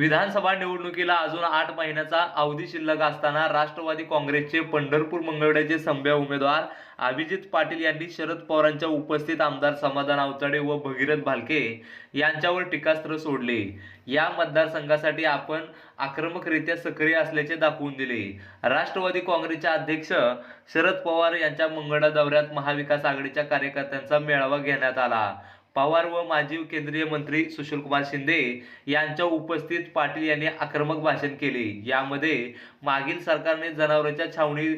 विधानसभा निवडणुकीला अजून आठ महिन्याचा अवधी शिल्लक असताना राष्ट्रवादी काँग्रेसचे पंढरपूर मंगळवड्याचे संभ्या उमेदवार अभिजित पाटील यांनी शरद पवारांच्या उपस्थित आमदार समाधान आवताडे व भगीरथ भालके यांच्यावर टीकास्त्र सोडले. या मतदारसंघासाठी आपण आक्रमकरित्या सक्रिय असल्याचे दाखवून दिले. राष्ट्रवादी काँग्रेसचे अध्यक्ष शरद पवार यांच्या मंगळा दौऱ्यात महाविकास आघाडीच्या कार्यकर्त्यांचा मेळावा घेण्यात आला. पवार व माजी केंद्रीय मंत्री सुशीलकुमार शिंदे यांच्या उपस्थित पाटील यांनी आक्रमक भाषण केले. यामध्ये मागील सरकारने जनावरांच्या छावणी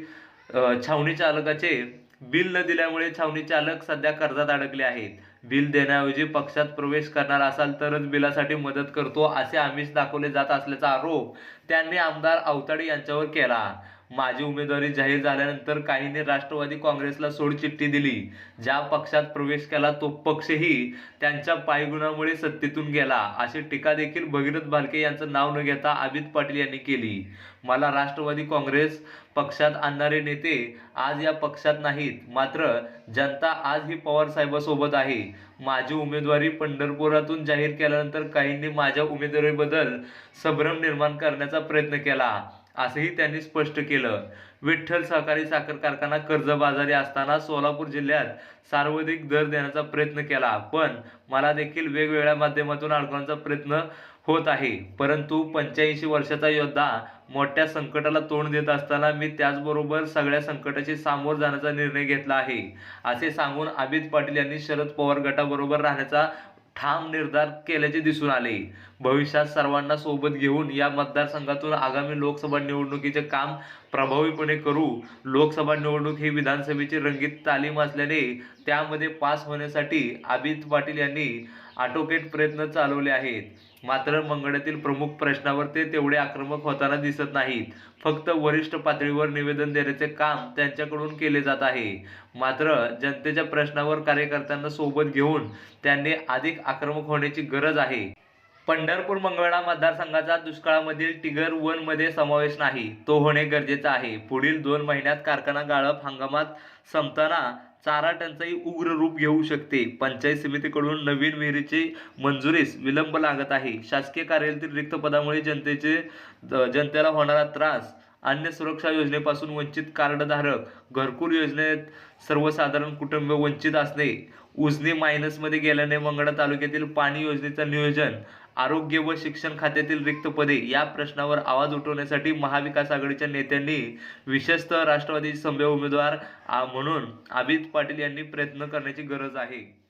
छावणी चालकाचे बिल न दिल्यामुळे छावणी चालक सध्या कर्जात अडकले आहेत. बिल देण्याऐवजी पक्षात प्रवेश करणार असाल तरच बिलासाठी मदत करतो असे आमिष दाखवले जात असल्याचा आरोप त्यांनी आमदार अवताडे यांच्यावर केला. माझी उमेदवारी जाहीर झाल्यानंतर काहींनी राष्ट्रवादी काँग्रेसला सोडचिठ्ठी दिली. ज्या पक्षात प्रवेश केला तो पक्षही त्यांच्या पायगुणामुळे सत्तेतून गेला. अशी टीका देखील भगीरथ भालके यांचं नाव न घेता अमित पाटील यांनी केली. मला राष्ट्रवादी काँग्रेस पक्षात आणणारे नेते आज या पक्षात नाहीत. मात्र जनता आज ही पवार साहेबासोबत आहे. माझी उमेदवारी पंढरपुरातून जाहीर केल्यानंतर काहींनी माझ्या उमेदवारीबद्दल संभ्रम निर्माण करण्याचा प्रयत्न केला. असंही त्यांनी स्पष्ट केलं. विठ्ठल सहकारी साखर कारखाना कर्जबाजारी असताना सोलापूर जिल्ह्यात सर्वाधिक दर देण्याचा प्रयत्न केला. पण मला देखील वेगवेगळ्या माध्यमातून अडकवण्याचा प्रयत्न होत आहे. परंतु पंच्याऐंशी वर्षाचा योद्धा मोठ्या संकटाला तोंड देत असताना मी त्याचबरोबर सगळ्या संकटाशी सामोर जाण्याचा निर्णय घेतला आहे. असे सांगून अमित पाटील यांनी शरद पवार गटाबरोबर राहण्याचा ठाम निर्धार केल्याचे दिसून आले. भविष्यात सर्वांना सोबत घेऊन या मतदारसंघातून आगामी लोकसभा निवडणुकीचे काम प्रभावीपणे करू. लोकसभा निवडणूक ही विधानसभेची रंगीत तालीम असल्याने त्यामध्ये पास होण्यासाठी अमित पाटील यांनी आटोकेट प्रयत्न चालवले आहेत. मात्र मंगळातील प्रमुख प्रश्नावर ते तेवढे आक्रमक होताना दिसत नाहीत. फक्त वरिष्ठ पातळीवर निवेदन देण्याचे काम त्यांच्याकडून केले जात आहे. मात्र जनतेच्या प्रश्नावर कार्यकर्त्यांना सोबत घेऊन त्यांनी अधिक आक्रमक होण्याची गरज आहे. पंढरपूर मंगळा मतदारसंघाचा दुष्काळामधील टिगर वनमध्ये समावेश नाही. तो होणे गरजेचं आहे. पुढील दोन महिन्यात कारखाना गाळप हंगामात संपताना चारा टंचाई उग्र रूप घेऊ शकते. पंचायत समितीकडून नवीन विहिरीची मंजुरीस विलंब लागत आहे. शासकीय कार्यालयातील रिक्त पदामुळे जनतेचे जनतेला होणारा त्रास अन्य सुरक्षा योजनेपासून वंचित कार्डधारक घरकुल योजनेत सर्वसाधारण कुटुंब वंचित असणे उजनी मायनसमध्ये गेल्याने मंगळा तालुक्यातील पाणी योजनेचं नियोजन आरोग्य व शिक्षण खात्यातील रिक्त पदे या प्रश्नावर आवाज उठवण्यासाठी महाविकास आघाडीच्या नेत्यांनी विशेषतः राष्ट्रवादीचे संभ्य उमेदवार म्हणून अमित पाटील यांनी प्रयत्न करण्याची गरज आहे.